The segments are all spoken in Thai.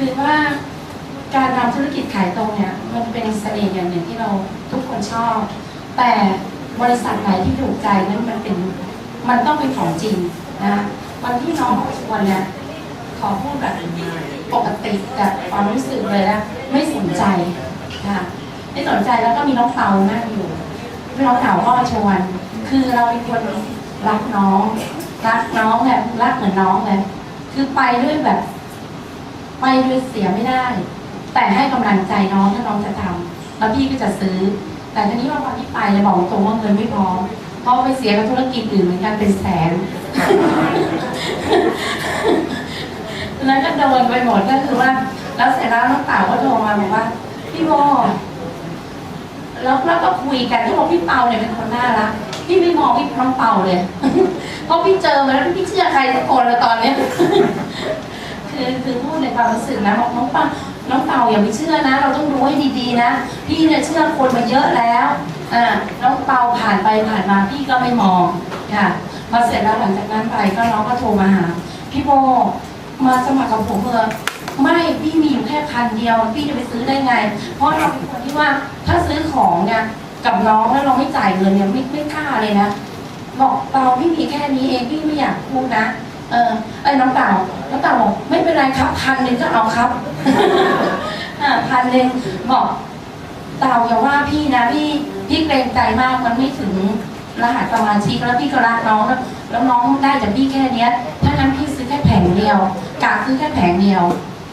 คือว่าการทำธุรกิจขายตรงเนี่ยมันเป็นเสน่ห์อย่างหนึ่งที่เราทุกคนชอบ แต่บริษัทไหนที่ถูกใจนั้นมันเป็นมันต้องเป็นของจริงนะวันที่น้องมาชวนเนี่ยขอพูดแบบปกติแบบความรู้สึกเลยนะไม่สนใจค่ะไม่สนใจแล้วก็มีน้องเปานั่งอยู่น้องเตาก็มาชวน คือเราเป็นคนรักน้อง รักน้องแบบรักเหมือนน้องเลยคือไปด้วยแบบ ไปด้วยเสียไม่ได้ แต่ให้กำลังใจน้องถ้าน้องจะทำแล้วพี่ก็จะซื้อ แต่ทีนี้ว่าวันที่ไปเลยบอกตรงว่าเงินไม่พร้อมเพราะไปเสียกับธุรกิจอื่นเหมือนกันเป็นแสนแล้วก็โดนไปหมดก็คือว่า แล้วเสร็จแล้วน้องเต่าก็โทรมาบอกว่า พี่โบแล้วเราก็คุยกันเขาบอกพี่เปาเนี่ยเป็นคนน่ารักพี่ไม่มองพี่น้องเปาเลยเพราะพี่เจอมาแล้วพี่เชื่อใครสักคนละตอนเนี้ย คือพูดในความรู้สึกนะบอกน้องเปาน้องเปาอย่าไปเชื่อนะ เราต้องดูให้ดีๆนะ พี่เนี่ยเชื่อคนมาเยอะแล้วอ่าน้องเปาผ่านไปผ่านมาพี่ก็ไม่มองค่ะพอเสร็จแล้วหลังจากนั้นไปก็น้องก็โทรมาหาพี่โบมาสมัครกับผมเถอะไม่พี่มีอยู่แค่พันเดียว พี่จะไปซื้อได้ไง เพราะเราเป็นคนที่ว่าถ้าซื้อของเนี่ยกับน้องแล้วเราไม่จ่ายเงินเนี่ยไม่ไม่กล้าเลยนะบอกเปล่าพี่มีแค่นี้เองพี่ไม่อยากพูดนะ เออไอ้น้องเต่าน้องเต่าบอกไม่เป็นไรครับพันหนึ่งก็เอาครับอ่าพันหนึ่งบอกเต่าอย่าว่าพี่นะพี่พี่เกรงใจมากมันไม่ถึงรหัสสมาชิกแล้วพี่ก็รักน้องแล้วแล้วน้องได้จากพี่แค่เนี้ยถ้างั้นพี่ซื้อแค่แผงเดียวกาซื้อแค่แผงเดียว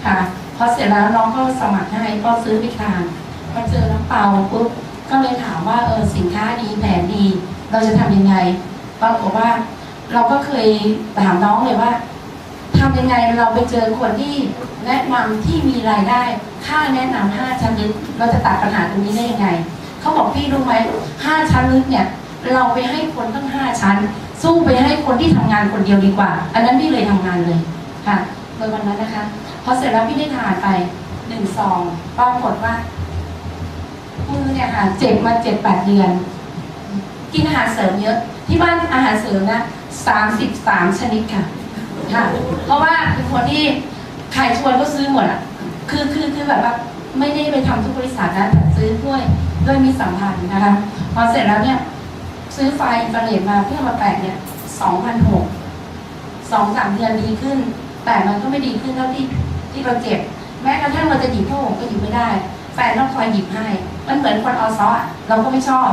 ค่ะพอเสร็จแล้วน้องก็สมัครให้ก็ซื้อไปทานพอเจอน้องเปาปุ๊บก็เลยถามว่าเออสินค้าดีแผนดี เราจะทำยังไงปรากฏว่า เราก็เคยถามน้องเลยว่าทำยังไงเราไปเจอคนที่แนะนำที่มีรายได้ ค่าแนะนำห้าชั้นลึกเราจะตัดปัญหาตรงนี้ได้ยังไงเขาบอกพี่รู้ไหมห้าชั้นลึกเนี่ย เราไปให้คนตั้งห้าชั้น สู้ไปให้คนที่ทำงานคนเดียวดีกว่า อันนั้นพี่เลยทำงานเลยค่ะโดยวันนั้นนะคะพอเสร็จแล้วพี่ได้ทานไปหนึ่งซองปรากฏว่ามือเนี่ยค่ะเจ็บมาเจ็ดแปดเดือน กินอาหารเสริมเยอะ ที่บ้านอาหารเสริมนะสามสิบสามชนิดค่ะค่ะ เพราะว่าเป็นคนที่ใครชวนก็ซื้อหมดอะ คือคือคือแบบว่าไม่ได้ไปทำทุกบริษัทนะแต่ซื้อด้วยด้วยมีสัมพันธ์นะคะ พอเสร็จแล้วเนี่ย ซื้อไฟอินฟราเรดมาเพื่อมาแปะเนี่ยสองพันหกสองสามเดือนดีขึ้น แต่มันก็ไม่ดีขึ้นเท่าที่ที่เราเจ็บ แม้กระทั่งเราจะหยิบผ้าห่มก็หยิบไม่ได้ แฟนต้องคอยหยิบให้ มันเหมือนคนเอซออะเราก็ไม่ชอบ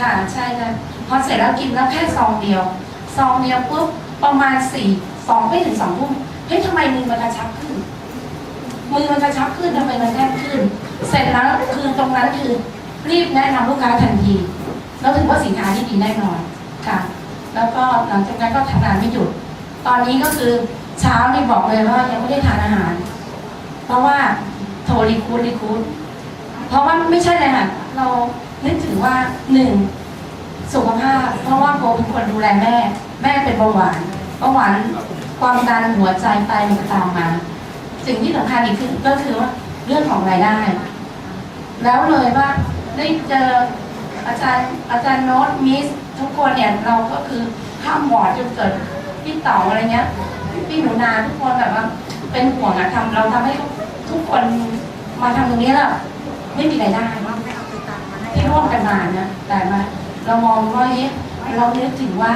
ค่ะใช่นะ อเสร็จแล้วกินแล้วแค่ซองเดียวซองเดียวปุ๊บประมาณสี่สองไม่ถึงสองทุ่มเฮ้ยทำไมมือมันกระชับขึ้น มือมันกระชับขึ้นทำไมมันแน่นขึ้น เสร็จแล้วคือตรงนั้นคือรีบแนะนำลูกค้าทันทีแล้วถือว่าสินค้าที่ดีแน่นอนค่ะ แล้วก็หลังจากนั้นก็ทำงานไม่หยุด ตอนนี้ก็คือเช้านี่บอกเลยว่ายังไม่ได้ทานอาหาร เพราะว่าโทรรีคูดรีคูดเพราะว่าไม่ใช่เลยค่ะเรานึกถึงว่าหนึ่ง สุขภาพ เพราะว่าโบเป็นคนดูแลแม่ แม่เป็นเบาหวานเบาหวานความดันหัวใจไตมันก็ตามมา สิ่งที่สำคัญอีกคือก็คือว่าเรื่องของรายได้ แล้วเลยว่าได้เจออาจารย์อาจารย์โน้ตมิสทุกคนเนี่ยเราก็คือข้ามบอร์ดจนเกิดพี่เต๋ออะไรเงี้ยพี่หนูนาทุกคนแบบว่าเป็นห่วงอะทำเราทำให้ทุกคนมาทำตรงนี้แล้วไม่มีรายได้ที่ร่วมกันมานะแต่มา เรามองว่าเอ๊ะเรานึกถึงว่า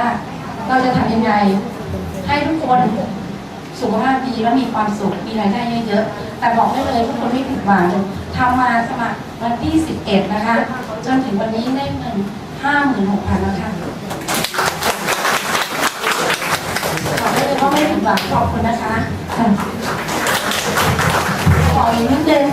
เราจะทำยังไง ให้ทุกคนสุขภาพดีและมีความสุขมีรายได้เยอะๆแต่บอกได้เลยทุกคนไม่ผิดหวังทำมาสมัครวันที่ 11 นะคะ จนถึงวันนี้ได้เงิน56,000แล้วค่ะบอกได้เลยว่าไม่ผิดหวังขอบคุณนะคะขออีกนิดนึง